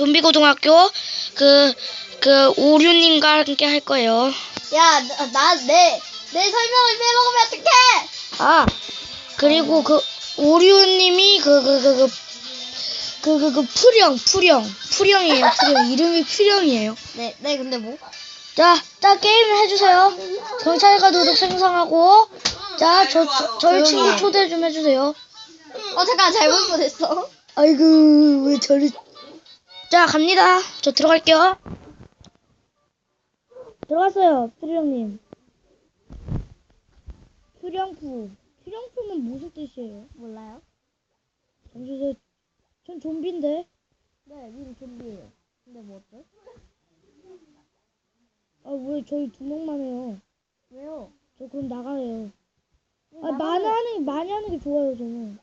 좀비고등학교 그, 그, 오류님과 함께 할 거예요. 야, 나, 내, 내 설명을 빼먹으면 어떡해! 아, 그리고 그, 오류님이 그, 그, 그, 그, 그, 그, 그, 풀형, 풀형. 풀형이에요, 풀형. 이름이 풀형이에요. 네, 네, 근데 뭐? 자, 자, 게임을 해주세요. 경찰과 도둑 생성하고, 자, 저, 저, 저희 친구 초대 좀 해주세요. 어, 잠깐, 잘못 보냈어. 아이고, 왜 저를. 자, 갑니다. 저 들어갈게요. 들어갔어요, 퓨령님. 퓨령프. 퓨령프는 무슨 뜻이에요? 몰라요? 잠시만요. 전 좀비인데. 네, 우리 좀비예요. 근데 뭐 어때? 아, 왜 저희 두 명만 해요? 왜요? 저 그럼 나가요. 네, 아, 많이 하는, 많이 하는 게 좋아요, 저는.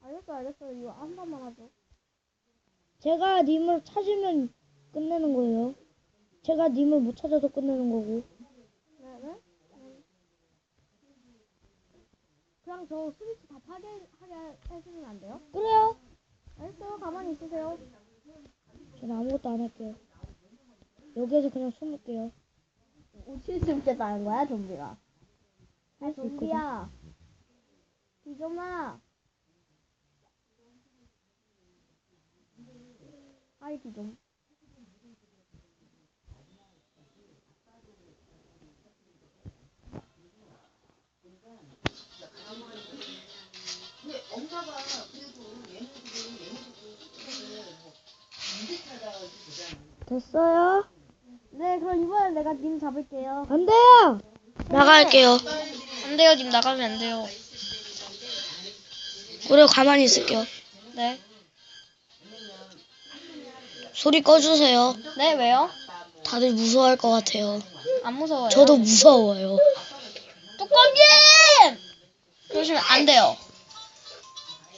알겠어, 알겠어. 이거 한 번만 하죠. 제가 님을 찾으면 끝내는 거예요. 제가 님을 못 찾아도 끝내는 거고. 그냥 저 스위치 다 파괴하게 해주면 안 돼요? 그래요. 알겠어요. 가만히 있으세요. 저는 아무것도 안 할게요. 여기에서 그냥 숨을게요. 있겠다 하는 거야, 좀비가. 할수 있거든. 좀비야. 비좀아. 아이, 비좀. 됐어요? 네, 그럼 이번엔 내가 님 잡을게요. 안 돼요! 나갈게요. 안 돼요, 님 나가면 안 돼요. 그래, 가만히 있을게요. 네. 소리 꺼주세요. 네, 왜요? 다들 무서워할 것 같아요. 안 무서워요. 저도 무서워요. 뚜껑님! 그러시면 안 돼요.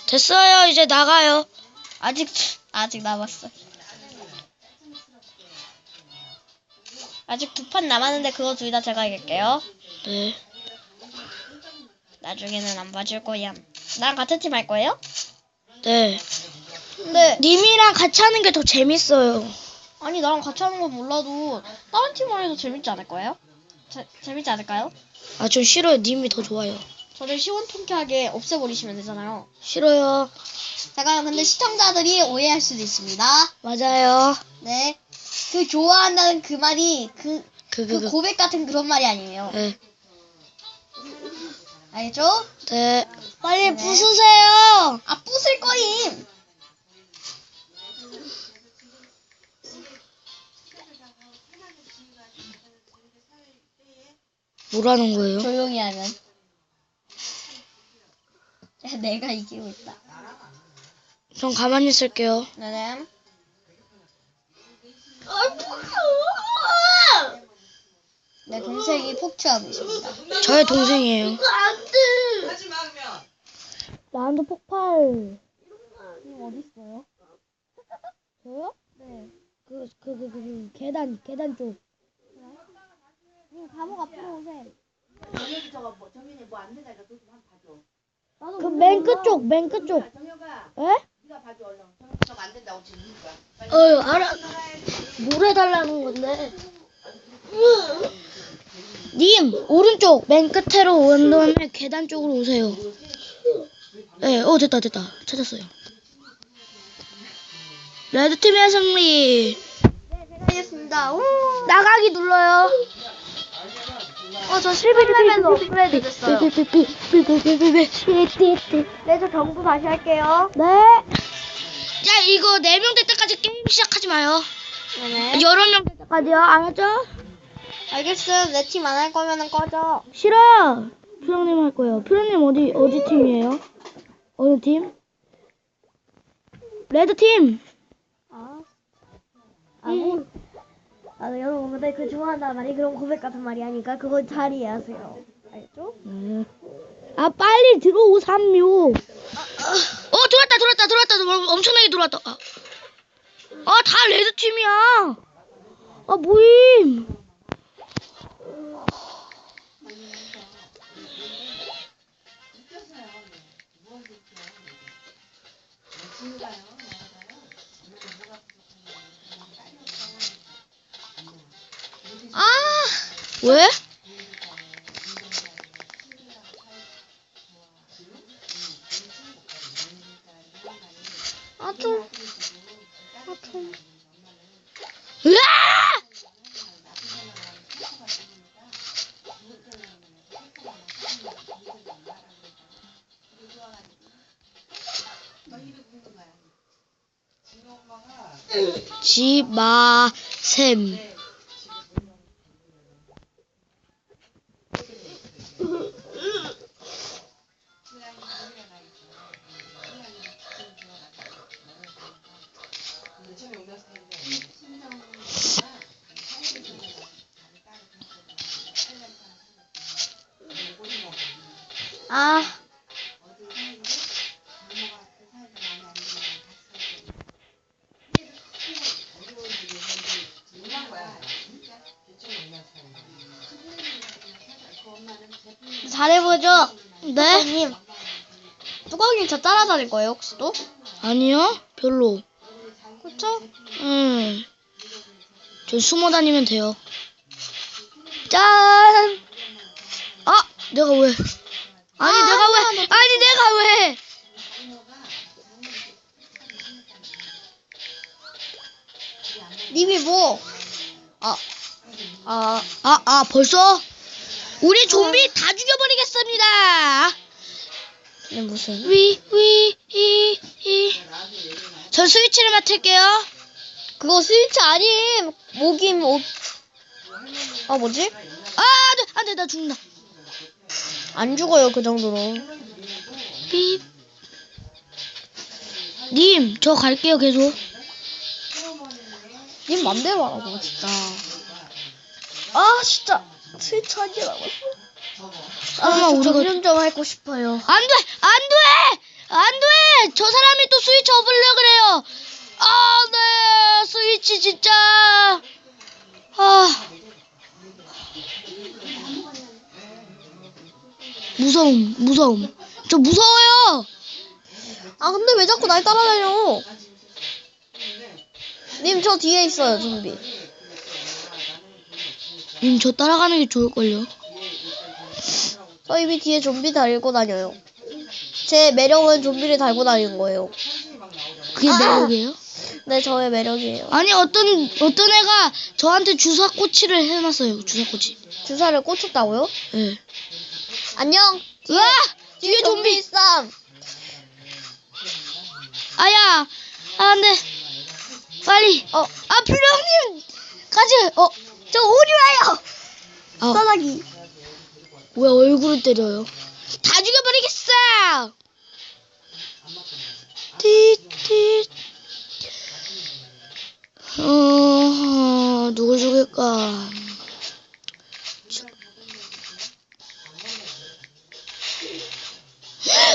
됐어요. 이제 나가요. 아직, 아직 남았어. 아직 두 판 남았는데 그거 둘 다 제가 이길게요. 네. 나중에는 안 봐줄 거야. 나랑 같은 팀 할 거예요? 네. 근데 님이랑 같이 하는 게 더 재밌어요. 아니 나랑 같이 하는 건 몰라도 다른 팀을 해도 재밌지 않을 거예요? 재, 재밌지 않을까요? 아, 전 싫어요. 님이 더 좋아요. 저를 시원통쾌하게 없애버리시면 되잖아요. 싫어요. 잠깐 근데 시청자들이 오해할 수도 있습니다. 맞아요. 네. 그 좋아한다는 그 말이 그, 그, 그 그, 그. 고백 같은 그런 말이 아니에요. 네. 알죠? 네. 빨리 네. 부수세요. 아 부술 거임. 뭐라는 거예요? 조용히 하면. 야, 내가 이기고 있다. 전 가만히 있을게요. 네네. 내 동생이 폭주하고 있습니다. 저의 동생이에요. 나한테 폭발. 님 어디 있어요? 저요? 네. 그, 그, 그, 그, 그 계단, 계단 쪽. 님 감옥 앞으로 오세요. 정혁이 저거 뭐 정현이 뭐안 되다니까 그거 한번 봐줘. 나도 그 몰라. 맨 끝쪽, 맨 끝쪽. 정혁아 에? 네가 봐줘 얼른. 정혁이 저거 안 된다고 지금. 빨리. 어휴, 알아. 뭘 해달라는 건데. 님, 오른쪽, 맨 끝으로 온 다음에 계단 쪽으로 오세요. 네, 어, 됐다, 됐다. 찾았어요. 레드팀의 승리. 네, 제가 이겼습니다. 우! 나가기 눌러요. 어, 저 18레벨로 업그레이드 됐어요. 네, 저 경고 다시 할게요. 네. 야, 이거 네명될 때까지 게임 시작하지 마요. 네네. 여러 명 될 때까지요. 알았죠? 알겠음. 내팀 안 할 거면은 꺼져. 싫어. 퓨령님 할 거예요. 퓨령님 어디 어디 팀이에요? 어느 팀? 레드 팀. 아. 아, 뭐. 아, 여러분, 근데 그 좋아한다는 말이 그런 고백 같은 말이 아니까 그거 잘 이해하세요. 알죠? 네. 아 빨리 들어오삼요. 어 들어왔다 들어왔다 들어왔다 들어왔다. 엄청나게 들어왔다. 아, 아, 다 레드 팀이야. 아 모임. 왜? 아좀 아좀 으아! 지마셈. 네? 님 뚜껑이 저 따라다닐 거예요 혹시 또? 아니요, 별로. 그쵸? 음. 저 숨어 다니면 돼요. 짠! 아, 내가 왜? 아니, 아, 내가 왜? 아니, 내가 왜? 님이 뭐? 아, 아, 아, 아, 벌써? 우리 좀비 다 죽여버리겠습니다. 님 무슨? 위, 위, 이, 이. 전 스위치를 맡을게요. 그거 스위치 아님. 목임 옷. 아 뭐지? 아, 안 돼, 안 돼, 나 죽는다. 안 죽어요 그 정도로. 삐. 님, 저 갈게요, 계속. 님 맘대로 하라고 진짜. 아 진짜 스위치 한개 남았어. 설마 아, 우리가- 좀 하고 싶어요. 안 돼! 안 돼! 안 돼! 저 사람이 또 스위치 업으려 그래요! 아, 네! 스위치 진짜! 아. 무서움, 무서움. 저 무서워요! 아 근데 왜 자꾸 날 따라다녀? 님 저 뒤에 있어요 좀비. 님, 저 따라가는 게 좋을걸요? 저 이미 뒤에 좀비 달고 다녀요. 제 매력은 좀비를 달고 다니는 거예요. 그게 아! 매력이에요? 네 저의 매력이에요. 아니, 어떤, 어떤 애가 저한테 주사꼬치를 해놨어요, 주사꼬치. 주사를 꽂혔다고요? 예. 안녕. 으아! 뒤에 좀비! 있어. 아야! 아, 안 돼. 빨리. 어, 아, 필요형님! 가지! 어, 저 오리 와요. 아, 싸다기. 왜 얼굴을 때려요? 다 죽여버리겠어! 띠띠. 어, 누굴 죽일까?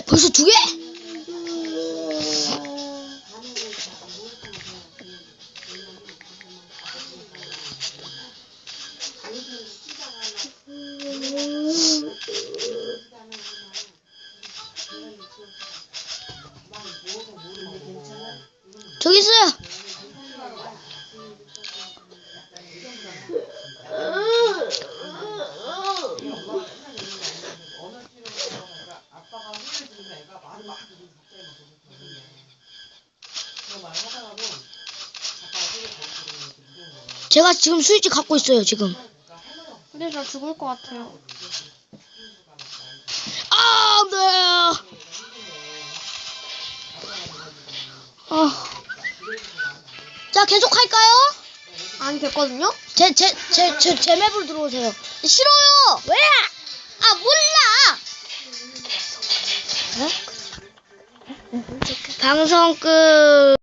벌써 두 개? 저기 있어요. 제가 지금 스위치 갖고 있어요, 지금. 근데 저 죽을 것 같아요. 아, 네. 아. 자, 계속 할까요? 아니 됐거든요? 제, 제, 제, 제, 제 맵으로 들어오세요. 싫어요! 왜? 아, 몰라! 방송 끝.